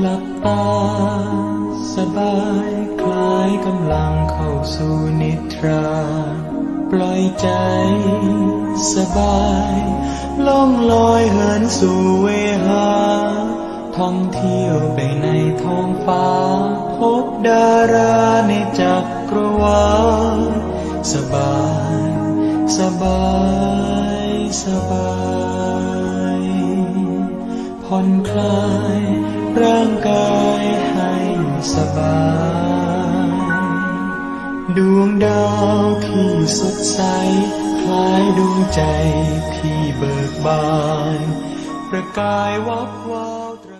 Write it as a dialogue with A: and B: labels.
A: หลับตา สบายคลายกำลังเข้าสู่นิทรา ปล่อยใจ สบายล่องลอยเหินสู่เวหา ท่องเที่ยวไปในท้องฟ้า พบดาราในจักรวาลสบาย สบาย สบายผ่อนคลาย ร่างกายให้สบาย ดวงดาวที่สดใส คล้ายดวงใจที่เบิกบาน ประกายวับวาว